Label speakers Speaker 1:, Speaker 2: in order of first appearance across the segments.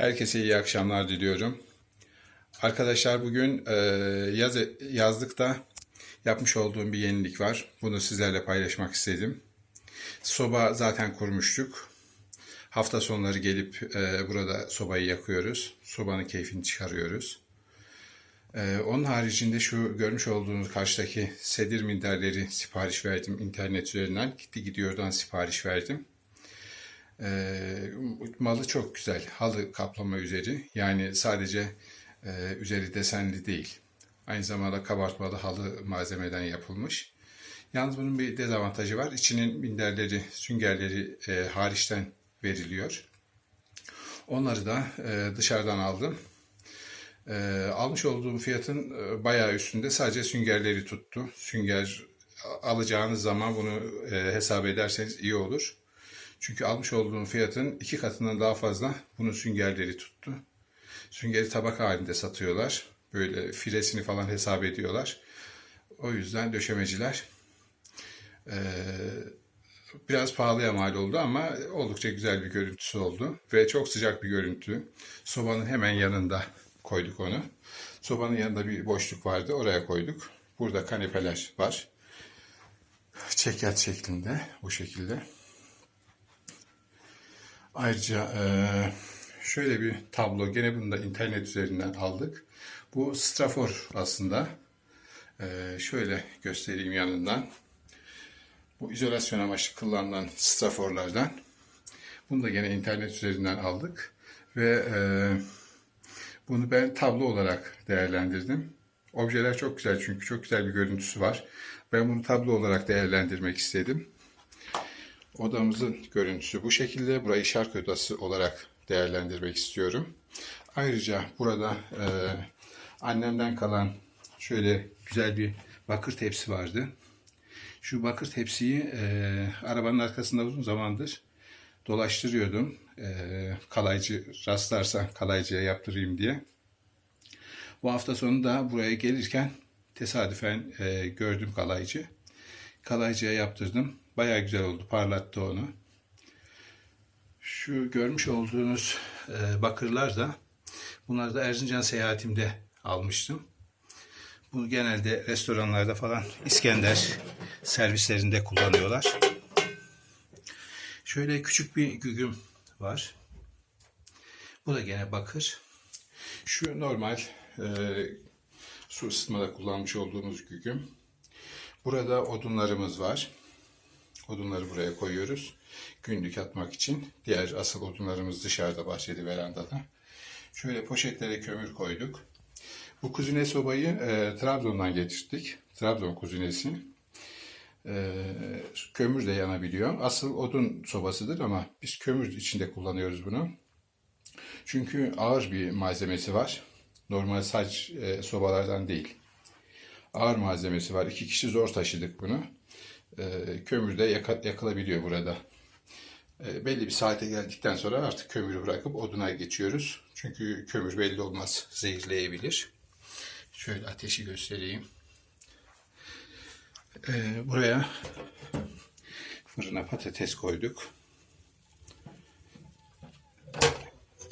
Speaker 1: Herkese iyi akşamlar diliyorum. Arkadaşlar bugün e, yaz, yazlıkta yapmış olduğum bir yenilik var. Bunu sizlerle paylaşmak istedim. Soba zaten kurmuştuk. Hafta sonları gelip e, burada sobayı yakıyoruz. Sobanın keyfini çıkarıyoruz. E, onun haricinde şu görmüş olduğunuz karşıdaki sedir minderleri sipariş verdim internet üzerinden. Gitti gidiyordan sipariş verdim. Ee, malı çok güzel. Halı kaplama üzeri. Yani sadece e, üzeri desenli değil. Aynı zamanda kabartmalı halı malzemeden yapılmış. Yalnız bunun bir dezavantajı var. İçinin minderleri, süngerleri e, hariçten veriliyor. Onları da e, dışarıdan aldım. E, almış olduğum fiyatın e, bayağı üstünde sadece süngerleri tuttu. Sünger alacağınız zaman bunu e, hesap ederseniz iyi olur. Çünkü almış olduğum fiyatın iki katından daha fazla bunun süngerleri tuttu. Süngeri tabak halinde satıyorlar. Böyle firesini falan hesap ediyorlar. O yüzden döşemeciler eee, biraz pahalıya mal oldu ama oldukça güzel bir görüntüsü oldu. Ve çok sıcak bir görüntü. Sobanın hemen yanında koyduk onu. Sobanın yanında bir boşluk vardı. Oraya koyduk. Burada kanepeler var. Çekyat şeklinde bu şekilde. Ayrıca eee, şöyle bir tablo, gene bunu da internet üzerinden aldık. Bu strafor aslında. Eee, şöyle göstereyim yanından. Bu izolasyon amaçlı kullanılan straforlardan. Bunu da gene internet üzerinden aldık. Ve eee, bunu ben tablo olarak değerlendirdim. Objeler çok güzel çünkü çok güzel bir görüntüsü var. Ben bunu tablo olarak değerlendirmek istedim. Odamızın görüntüsü bu şekilde. Burayı şark odası olarak değerlendirmek istiyorum. Ayrıca burada e, annemden kalan şöyle güzel bir bakır tepsi vardı. Şu bakır tepsiyi e, arabanın arkasında uzun zamandır dolaştırıyordum. E, kalaycı rastlarsa kalaycıya yaptırayım diye. Bu hafta sonu da buraya gelirken tesadüfen e, gördüm kalaycı. Kalaycıya yaptırdım. Bayağı güzel oldu. Parlattı onu. Şu görmüş olduğunuz e, bakırlar da bunları da Erzincan seyahatimde almıştım. Bunu genelde restoranlarda falan İskender servislerinde kullanıyorlar. Şöyle küçük bir gügüm var. Bu da gene bakır. Şu normal e, su ısıtmada kullanmış olduğumuz gügüm. Burada odunlarımız var. Odunları buraya koyuyoruz. Günlük atmak için. Diğer asıl odunlarımız dışarıda bahçede verandada. Şöyle poşetlere kömür koyduk. Bu kuzine sobayı e, Trabzon'dan getirdik. Trabzon kuzinesi. E, kömür de yanabiliyor. Asıl odun sobasıdır ama biz kömür içinde kullanıyoruz bunu. Çünkü ağır bir malzemesi var. Normal saç e, sobalardan değil. Ağır malzemesi var. İki kişi zor taşıdık bunu. E, kömür de yakılabiliyor burada. E, belli bir saate geldikten sonra artık kömürü bırakıp oduna geçiyoruz. Çünkü kömür belli olmaz zehirleyebilir. Şöyle ateşi göstereyim. E, buraya fırına patates koyduk.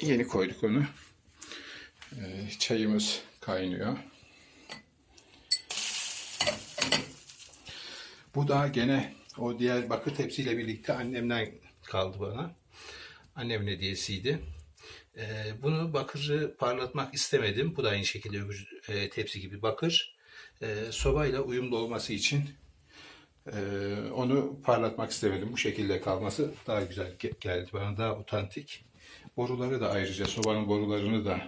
Speaker 1: Yeni koyduk onu. Çayımız kaynıyor. Bu da gene o diğer bakır tepsiyle birlikte annemden kaldı bana. Annemin hediyesiydi. Ee, bunu bakırı parlatmak istemedim. Bu da aynı şekilde öbür e, tepsi gibi bakır. Ee, sobayla uyumlu olması için e, onu parlatmak istemedim. Bu şekilde kalması daha güzel ge- geldi bana. Daha otantik. Boruları da ayrıca sobanın borularını da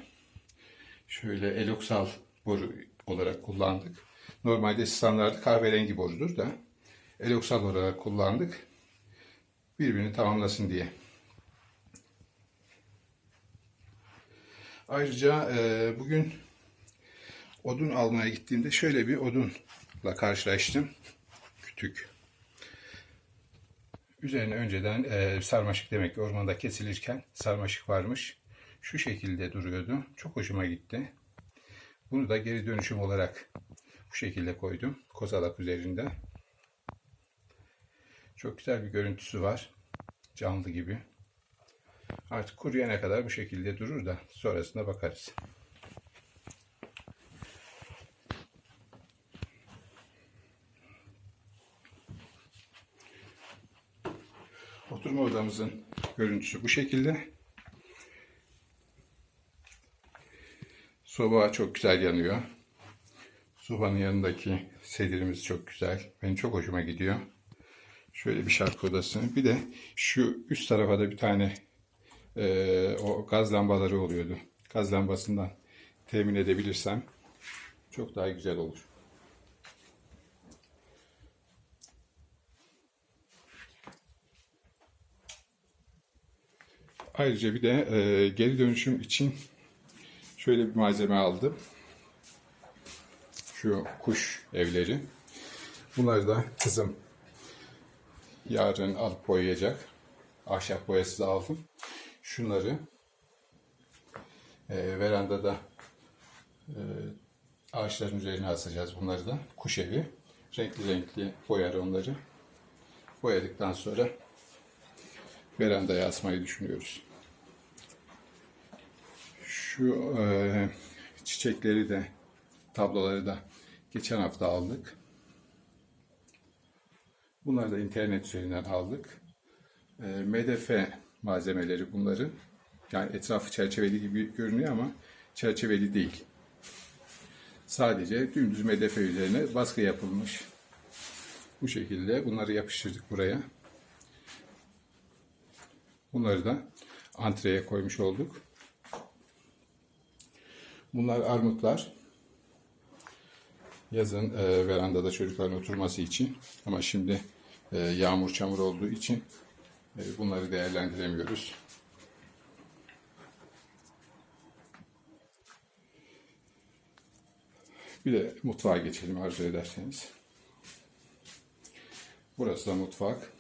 Speaker 1: şöyle eloksal boru olarak kullandık. Normalde standart kahverengi borudur da eloksal olarak kullandık. Birbirini tamamlasın diye. Ayrıca e, bugün odun almaya gittiğimde şöyle bir odunla karşılaştım. Kütük. Üzerine önceden e, sarmaşık demek ki ormanda kesilirken sarmaşık varmış. Şu şekilde duruyordu. Çok hoşuma gitti. Bunu da geri dönüşüm olarak bu şekilde koydum. Kozalak üzerinde. Çok güzel bir görüntüsü var. Canlı gibi. Artık kuruyana kadar bu şekilde durur da sonrasında bakarız. Oturma odamızın görüntüsü bu şekilde. Soba çok güzel yanıyor. Sobanın yanındaki sedirimiz çok güzel. Benim çok hoşuma gidiyor. Şöyle bir şarkı odası. Bir de şu üst tarafa da bir tane eee, o gaz lambaları oluyordu. Gaz lambasından temin edebilirsem çok daha güzel olur. Ayrıca bir de eee, geri dönüşüm için şöyle bir malzeme aldım. Şu kuş evleri. Bunları da kızım yarın alıp boyayacak. Ahşap boyası da aldım. Şunları e, verandada e, ağaçların üzerine asacağız bunları da. Kuş evi. Renkli renkli boyar onları. Boyadıktan sonra verandaya asmayı düşünüyoruz. Şu e, çiçekleri de tabloları da geçen hafta aldık. Bunları da internet üzerinden aldık. E, MDF malzemeleri bunların. Yani etrafı çerçeveli gibi görünüyor ama çerçeveli değil. Sadece dümdüz MDF üzerine baskı yapılmış. Bu şekilde bunları yapıştırdık buraya. Bunları da antreye koymuş olduk. Bunlar armutlar. Yazın e, verandada çocukların oturması için. Ama şimdi e, yağmur çamur olduğu için e, bunları değerlendiremiyoruz. Bir de mutfağa geçelim arzu ederseniz. Burası da mutfak.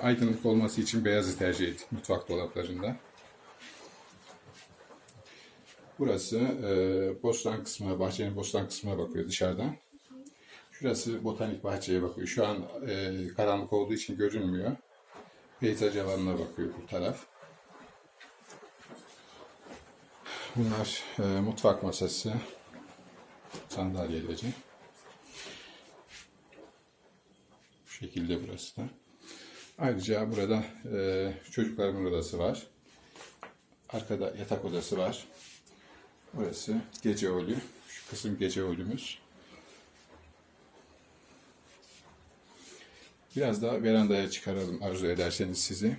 Speaker 1: Aydınlık olması için beyazı tercih ettik mutfak dolaplarında. Burası e, bostan kısmına, bahçenin bostan kısmına bakıyor dışarıdan. Şurası botanik bahçeye bakıyor. Şu an e, karanlık olduğu için görünmüyor. Peyzaj alanına bakıyor bu taraf. Bunlar e, mutfak masası, sandalyeleri. Bu şekilde burası da. Ayrıca burada e, çocuklarımın odası var. Arkada yatak odası var. Burası gece ölü. Şu kısım gece ölümüz. Biraz daha verandaya çıkaralım arzu ederseniz sizi.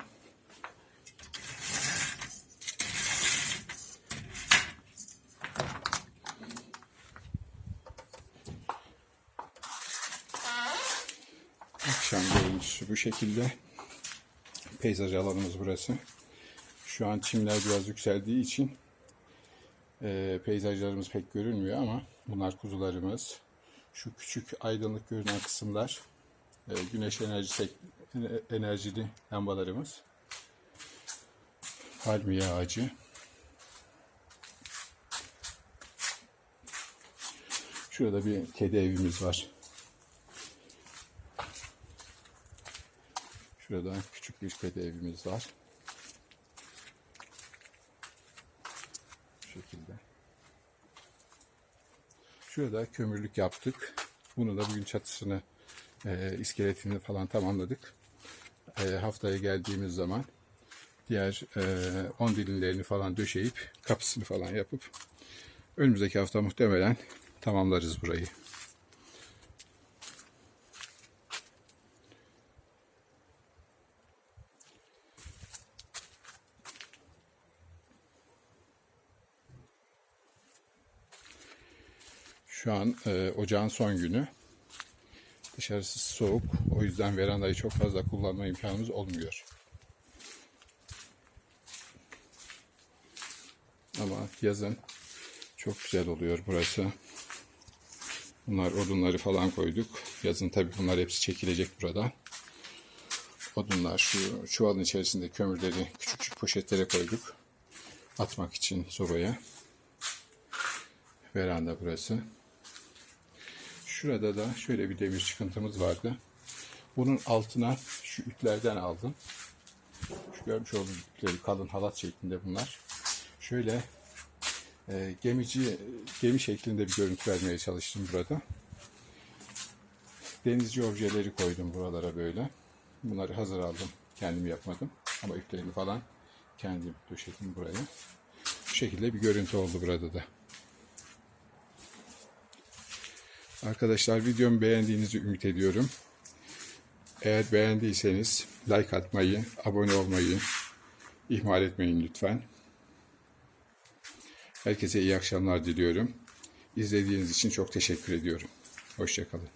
Speaker 1: Akşam görüntüsü bu şekilde. Peyzaj alanımız burası. Şu an çimler biraz yükseldiği için e, peyzajlarımız pek görünmüyor ama bunlar kuzularımız. Şu küçük aydınlık görünen kısımlar e, güneş enerjisi enerjili lambalarımız. Palmiye ağacı. Şurada bir kedi evimiz var. Şurada küçük bir kedi evimiz var. Bu şekilde. Şurada kömürlük yaptık. Bunu da bugün çatısını, e, iskeletini falan tamamladık. E, haftaya geldiğimiz zaman diğer e, 10 dilimlerini falan döşeyip kapısını falan yapıp önümüzdeki hafta muhtemelen tamamlarız burayı. Şu an e, ocağın son günü. Dışarısı soğuk. O yüzden verandayı çok fazla kullanma imkanımız olmuyor. Ama yazın çok güzel oluyor burası. Bunlar odunları falan koyduk. Yazın tabii bunlar hepsi çekilecek buradan. Odunlar şu çuvalın içerisinde kömürleri küçük küçük poşetlere koyduk. Atmak için sobaya. Veranda burası. Şurada da şöyle bir demir çıkıntımız vardı. Bunun altına şu iplerden aldım. Şu görmüş olduğunuz ipleri kalın halat şeklinde bunlar. Şöyle e, gemici gemi şeklinde bir görüntü vermeye çalıştım burada. Denizci objeleri koydum buralara böyle. Bunları hazır aldım. Kendim yapmadım. Ama iplerini falan kendim döşedim buraya. Bu şekilde bir görüntü oldu burada da. Arkadaşlar videomu beğendiğinizi ümit ediyorum. Eğer beğendiyseniz like atmayı, abone olmayı ihmal etmeyin lütfen. Herkese iyi akşamlar diliyorum. İzlediğiniz için çok teşekkür ediyorum. Hoşçakalın.